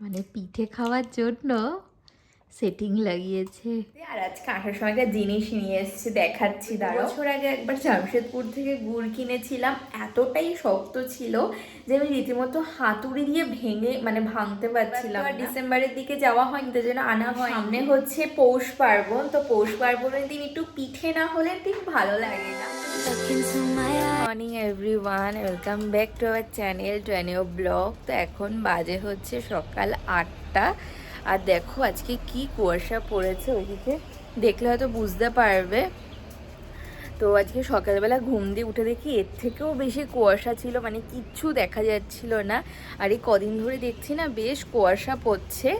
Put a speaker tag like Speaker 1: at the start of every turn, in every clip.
Speaker 1: মানে পিঠে খাওয়ার জন্য সেটিং লাগিয়েছে।
Speaker 2: আর আজকে আসার সময় একটা জিনিস নিয়ে এসেছি দেখাচ্ছি। দাঁড়ো বছর আগে একবার জামশেদপুর থেকে গুড় কিনেছিলাম। এতটাই শক্ত ছিল যে আমি রীতিমতো হাতুড়ি দিয়ে ভেঙে মানে ভাঙতে পারছিলাম আর ডিসেম্বরের দিকে যাওয়া হয়নি তো জন্য আনা হয় সামনে হচ্ছে পৌষ পার্বণ। তো পৌষ পার্বণের দিন একটু পিঠে না হলে ঠিক ভালো লাগে না। Morning everyone welcome back to our channel to অ্যানিও vlog তো এখন বাজে হচ্ছে সকাল আটটা। আর দেখো আজকে কি কুয়াশা পড়েছে ওইদিকে দেখলে হয়তো বুঝতে পারবে। তো আজকে সকালবেলা ঘুম দিয়ে উঠে দেখি এর থেকেও বেশি কুয়াশা ছিল মানে কিচ্ছু দেখা যাচ্ছিল না। আর এই কদিন ধরে দেখছি না বেশ কুয়াশা পড়ছে।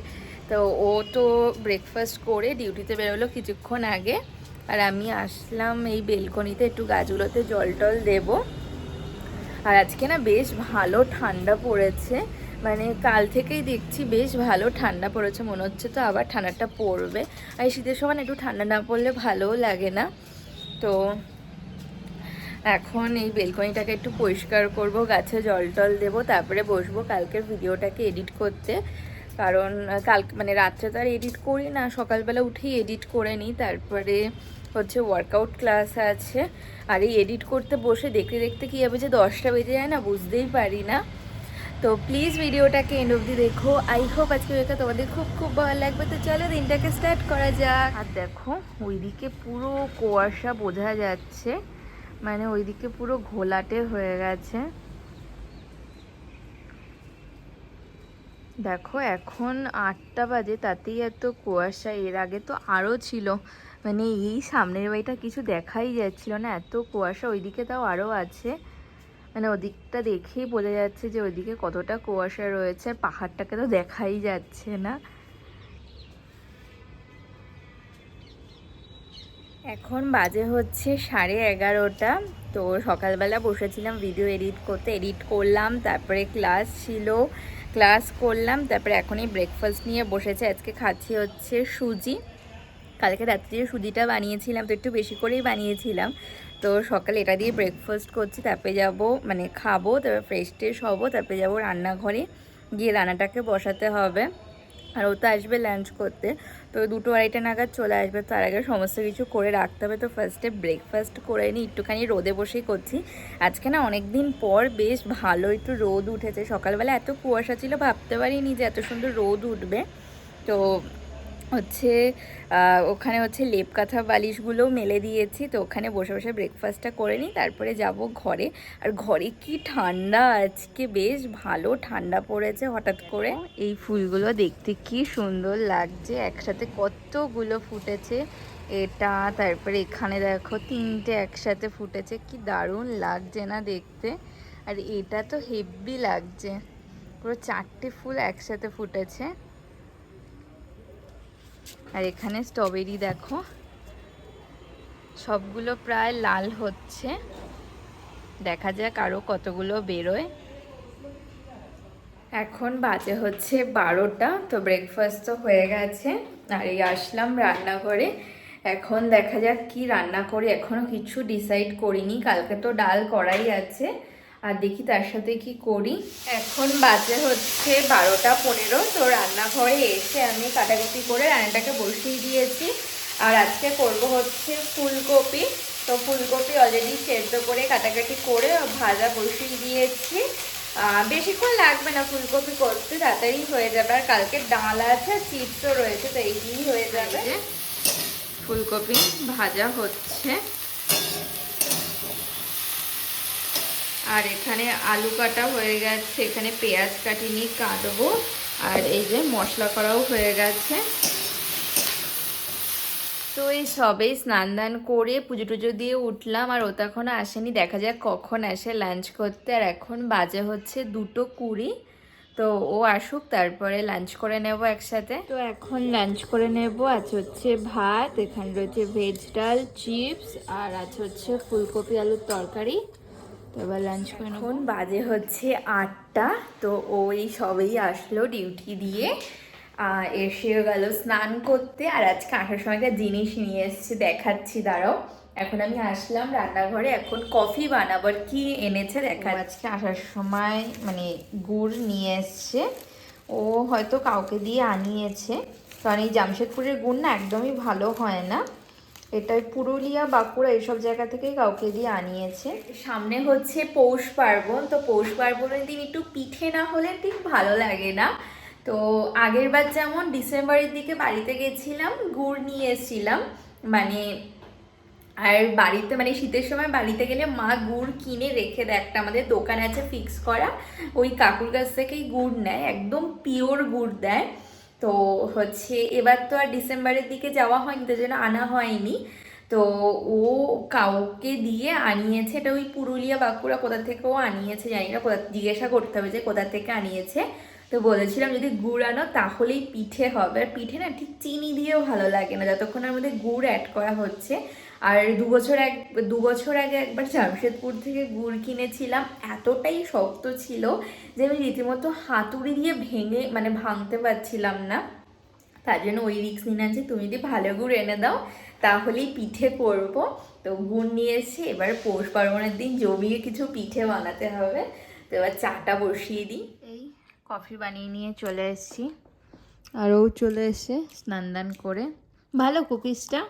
Speaker 2: তো ও তো ব্রেকফাস্ট করে ডিউটিতে বেরোলো কিছুক্ষণ আগে। আর আমি আসলাম এই বেলকনিতে একটু গাছগুলোতে জল টল দেবো। আর আজকে না বেশ ভালো ঠান্ডা পড়েছে। মানে কাল থেকেই দেখছি বেশ ভালো ঠান্ডা পড়েছে, মনে হচ্ছে তো আবার ঠান্ডাটা পড়বে। আর শীতের সময় একটু ঠান্ডা না পড়লে ভালোও লাগে না। তো এখন এই বেলকনিটাকে একটু পরিষ্কার করব, গাছে জল টল দেবো, তারপরে বসবো। কালকের ভিডিওটাকে এডিট করতে। কারণ কাল মানে রাত্রে তো আর এডিট করি না, সকালবেলা উঠেই এডিট করে নিই। তারপরে হচ্ছে ওয়ার্কআউট ক্লাস আছে। আর এই এডিট করতে বসে দেখতে দেখতে কী হবে যে দশটা বেজে যায় না, বুঝতেই পারি না। তো প্লিজ ভিডিওটাকে এন্ড অবধি দেখো। আই হোপ আজকে ভিডিওটা তোমাদের খুব খুব ভালো লাগবে। তো চলো দিনটাকে স্টার্ট করা যাক। আর দেখো, ওইদিকে পুরো কুয়াশা বোঝা যাচ্ছে। মানে ওইদিকে পুরো ঘোলাটে হয়ে গেছে। দেখো, এখন আটটা বাজে, তাতেই এত কুয়াশা। এর আগে তো আরও ছিল। মানে এই সামনের বাড়িটা কিছু দেখাই যাচ্ছিল না। এত কুয়াশা, ওইদিকে তাও আরও আছে। মানে ওদিকটা দেখেই বোঝা যাচ্ছে যে ওইদিকে কতটা কুয়াশা রয়েছে আর পাহাড়টাকে তো দেখাই যাচ্ছে না। এখন বাজে হচ্ছে সাড়ে এগারোটা। তো সকালবেলা বসেছিলাম ভিডিও এডিট করতে এডিট করলাম, তারপরে ক্লাস ছিল ক্লাস করলাম, তারপরে এখনই ব্রেকফাস্ট নিয়ে বসেছে। আজকে খাচ্ছি হচ্ছে সুজি। কালকে রাত্রে সুজিটা বানিয়েছিলাম, তো একটু বেশি করেই বানিয়েছিলাম। তো সকালে এটা দিয়ে ব্রেকফাস্ট করছি, তারপরে যাব মানে খাব, তারপরে ফ্রেশ ট্রেশ হব, তারপরে যাব রান্নাঘরে। গিয়ে রান্নাটাকে বসাতে হবে। আর ও তো আসবে লাঞ্চ করতে। তো দুটো আড়াইটা নাগাদ চলে আসবে, তার আগে সমস্ত কিছু করে রাখতে হবে। তো ফার্স্টে ব্রেকফাস্ট করে নিই, একটুখানি রোদে বসেই করছি। আজকে না অনেক দিন পর বেশ ভালো একটু রোদ উঠেছে। সকালবেলা এত কুয়াশা ছিল, ভাবতে পারিনি যে এত সুন্দর রোদ উঠবে। তো হচ্ছে ওখানে হচ্ছে লেপ কাঁথা বালিশগুলোও মেলে দিয়েছি, তো ওখানে বসে বসে ব্রেকফাস্টটা করে নিই, তারপরে যাব ঘরে। আর ঘরে কি ঠান্ডা আজকে, বেশ ভালো ঠান্ডা পড়েছে হঠাৎ করে। এই ফুলগুলো দেখতে কি সুন্দর লাগছে, একসাথে কতগুলো ফুটেছে এটা, তারপরে এখানে দেখো তিনটে একসাথে ফুটেছে, কি দারুণ লাগছে না দেখতে। আর এটা তো হেভি লাগছে, পুরো চারটে ফুল একসাথে ফুটেছে। আর এখানে স্ট্রবেরি দেখো। সবগুলো প্রায় লাল হচ্ছে। দেখা যাক আরও কতগুলো বেরোয়। এখন বাজে হচ্ছে বারোটা, তো ব্রেকফাস্ট তো হয়ে গেছে। আর এই আসলাম রান্নাঘরে। এখন দেখা যাক কি রান্না করি। এখনও কিছু ডিসাইড করিনি। কালকে তো ডাল করাই আছে। আর দেখি তার সাথে কি করি। এখন বাজে হচ্ছে বারোটা পনেরো, তো রান্নাঘরে এসে আমি কাটাকুটি করে রান্নাটাকে বসিয়ে দিয়েছি। আর আজকে করব হচ্ছে ফুলকপি। তো ফুলকপি অলরেডি সেদ্ধ করে কাটাকাটি করে ভাজা বসিয়ে দিয়েছি। বেশিক্ষণ লাগবে না ফুলকপি করতে, তাড়াতাড়ি হয়ে যাবে। আর কালকে ডাল আছে চিপসও রয়েছে, তো এইগুলি হয়ে যাবে। ফুলকপি ভাজা হচ্ছে। আর এখানে আলু কাটা হয়ে গেছে, এখানে পেঁয়াজ কাটি নিয়ে কাটবো। আর এই যে মশলা করাও হয়ে গেছে। তো এই সবেই স্নান দান করে পুজো টুজো দিয়ে উঠলাম, আর ও তখন আসেনি। দেখা যাক কখন আসে লাঞ্চ করতে। আর এখন বাজে হচ্ছে দুটো কুড়ি। তো ও আসুক, তারপরে লাঞ্চ করে নেব একসাথে। তো এখন লাঞ্চ করে নেব। আজ হচ্ছে ভাত, এখানে রয়েছে ভেজ ডাল, চিপস, আর আজ হচ্ছে ফুলকপি আলুর তরকারি। তো এবার লাঞ্চ করে এখন বাজে হচ্ছে আটটা তো ওই সবেই আসলো ডিউটি দিয়ে। এসেও গেল স্নান করতে আর আজকে আসার সময় একটা জিনিস নিয়ে এসেছে দেখাচ্ছি দাঁড়াও। এখন আমি আসলাম রান্নাঘরে এখন কফি বানাবার কি এনেছে দেখা আজকে আসার সময় মানে গুড় নিয়ে এসছে। ও হয়তো কাউকে দিয়ে আনিয়েছে। কারণ এই জামশেদপুরের গুড় না একদমই ভালো হয় না। এটা পুরুলিয়া, বাঁকুড়া এইসব জায়গা থেকেই কাউকে দিয়ে আনিয়েছে। সামনে হচ্ছে পৌষ পার্বণ, তো পৌষ পার্বণের দিন একটু পিঠে না হলে ঠিক ভালো লাগে না। তো আগের বার যেমন ডিসেম্বরের দিকে বাড়িতে গেছিলাম, গুড় নিয়ে এসেছিলাম মানে আর বাড়িতে মানে শীতের সময় বাড়িতে গেলে মা গুড় কিনে রেখে দেয়। একটা আমাদের দোকান আছে ফিক্স করা, ওই কাকুর কাছ থেকেই গুড় নেয়, একদম পিওর গুড় দেয়। তো হচ্ছে এবার তো আর ডিসেম্বরের দিকে যাওয়া হয়নি তো যেন আনা হয়নি। তো ও কাউকে দিয়ে আনিয়েছে, এটা ওই পুরুলিয়া বাঁকুড়া কোথা থেকেও আনিয়েছে, জানি না, কোথা জিজ্ঞাসা করতে হবে যে কোথা থেকে আনিয়েছে। তো বলেছিলাম যদি গুড় আনো তাহলেই পিঠে হবে। আর পিঠে না ঠিক চিনি দিয়েও ভালো লাগে না যতক্ষণ এর মধ্যে গুড় অ্যাড করা হচ্ছে। আর দু বছর এক, দু বছর আগে একবার জামশেদপুর থেকে গুড় কিনেছিলাম, এতটাই শক্ত ছিল যে আমি রীতিমতো হাতুড়ি দিয়ে ভেঙে মানে ভাঙতে পারছিলাম না। তার জন্য ওই রিক্স নিয়ে আনছি তুমি যদি ভালো গুড় এনে দাও তাহলেই পিঠে করব। তো গুড় নিয়ে এসে এবার পৌষ পার্বণের দিন জমিয়ে কিছু পিঠে বানাতে হবে। তো এবার চাটা বসিয়ে দিই। কফি বানিয়ে নিয়ে চলে এসেছি। আর ও চলে এসে স্নান দান করে। ভালো কুকিজটা?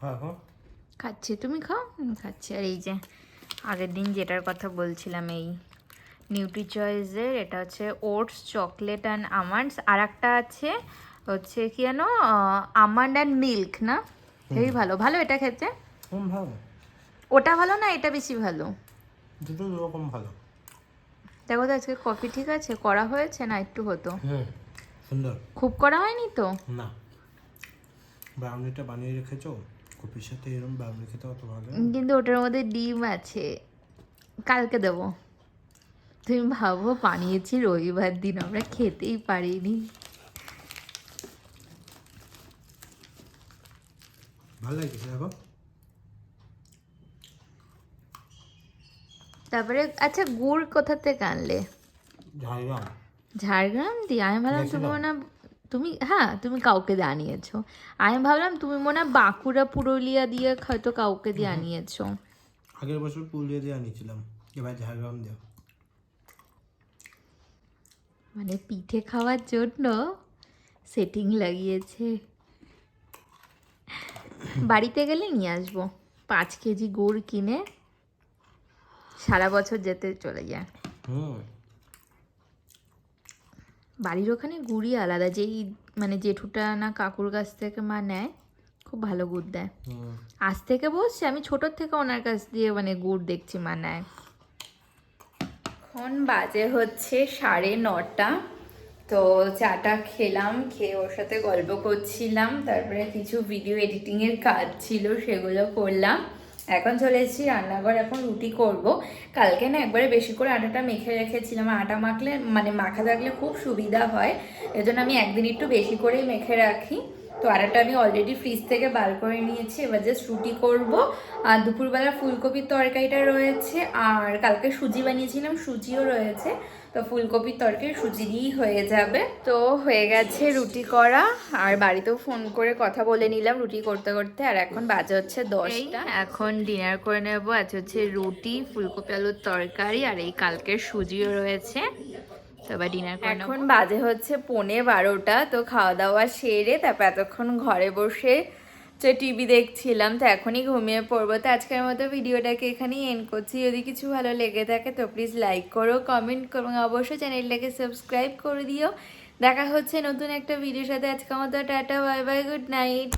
Speaker 3: হ্যাঁ হ্যাঁ।
Speaker 2: তুমি খাও খাচ্ছি। আর এই যে আগের দিন যেটার কথা বলছিলাম এই নিউট্রি চয়েসের এটা হচ্ছে ওটস চকলেট অ্যান্ড আমন্ডস আর একটা আছে হচ্ছে কি যেন আমন্ড অ্যান্ড মিল্ক না? হেবি ভালো। ভালো এটা খেতে?
Speaker 3: ভালো।
Speaker 2: ওটা ভালো না এটা বেশি ভালো?
Speaker 3: দুটো ভালো।
Speaker 2: দেখো তো আজকে কফি ঠিক আছে? করা হয়েছে না একটু হতো?
Speaker 3: সুন্দর।
Speaker 2: খুব করা হয়নি তো?
Speaker 3: না। ব্রাউনিটা বানিয়ে রেখেছো? কপির সাথে এরকম ব্রাউনি খেতে অত ভালো
Speaker 2: কিন্তু ওটার মধ্যে ডিম আছে। কালকে দেবো। তুমি ভাবো বানিয়েছি রবিবার দিন আমরা খেতেই পারিনি।
Speaker 3: ভালো লাগছে দেখো।
Speaker 2: তারপরে আচ্ছা গুড় কোথা থেকে আনলে?
Speaker 3: ঝাড়গ্রাম।
Speaker 2: ঝাড়গ্রাম দিয়ে? আমি ভাবলাম তুমি মনে হয়- তুমি হ্যাঁ তুমি কাউকে দিয়ে আনিয়েছো। আমি ভাবলাম তুমি মনে হয় বাঁকুড়া পুরুলিয়া দিয়ে হয়তো কাউকে দিয়ে আনিয়েছো।
Speaker 3: আগের বছর পুরুলিয়া দিয়ে আনিয়েছিলাম এবার ঝাড়গ্রাম দিয়ে।
Speaker 2: মানে পিঠে খাওয়ার জন্য সেটিং লাগিয়েছে। বাড়িতে গেলে নিয়ে আসব। পাঁচ কেজি গুড় কিনে সারা বছর যেতে চলে যায়
Speaker 3: হুম।
Speaker 2: বাড়ির ওখানে গুড়ই আলাদা যেই মানে জেঠুটা না কাকুর কাছ থেকে মা নেয় খুব ভালো গুড় দেয়।
Speaker 3: হুম।
Speaker 2: আজ থেকে বসছে আমি ছোটোর থেকে ওনার কাছ দিয়ে মানে গুড় দেখছি মা নেয়। এখন বাজে হচ্ছে সাড়ে নটা তো চাটা খেলাম খেয়ে ওর সাথে গল্প করছিলাম তারপরে কিছু ভিডিও এডিটিংয়ের কাজ ছিল সেগুলো করলাম। এখন চলে এসেছি রান্নাঘর, এখন রুটি করব। কালকে না একবারে বেশি করে আটাটা মেখে রেখেছিলাম। আটা মাখলে মানে মাখা থাকলে খুব সুবিধা হয়। এজন্য আমি একদিন একটু বেশি করেই মেখে রাখি। তো আটাটা আমি অলরেডি ফ্রিজ থেকে বার করে নিয়েছি। এবার জাস্ট রুটি করব। আর দুপুরবেলা ফুলকপির তরকারিটা রয়েছে। আর কালকে সুজি বানিয়েছিলাম, সুজিও রয়েছে। তো ফুলকপির তরকারি সুজি দিয়েই হয়ে যাবে। তো হয়ে গেছে রুটি করা। আর বাড়িতেও ফোন করে কথা বলে নিলাম রুটি করতে করতে। আর এখন বাজে হচ্ছে দশটা। এখন ডিনার করে নেব। আজ হচ্ছে রুটি ফুলকপি আলুর তরকারি আর এই কালকের সুজিও রয়েছে। ডিনার এখন বাজে হচ্ছে পৌনে বারোটা। তো খাওয়া দাওয়া সেরে তারপর এতক্ষণ ঘরে বসে যে টিভি দেখছিলাম, তো এখনই ঘুমিয়ে পড়ব। তো আজকের মতো ভিডিওটাকে এখানেই এন্ড করছি। যদি কিছু ভালো লেগে থাকে, তো প্লিজ লাইক করো কমেন্ট করো অবশ্যই চ্যানেলটাকে সাবস্ক্রাইব করে দিও। দেখা হচ্ছে নতুন একটা ভিডিওর সাথে। আজকের মতো tata bye bye good night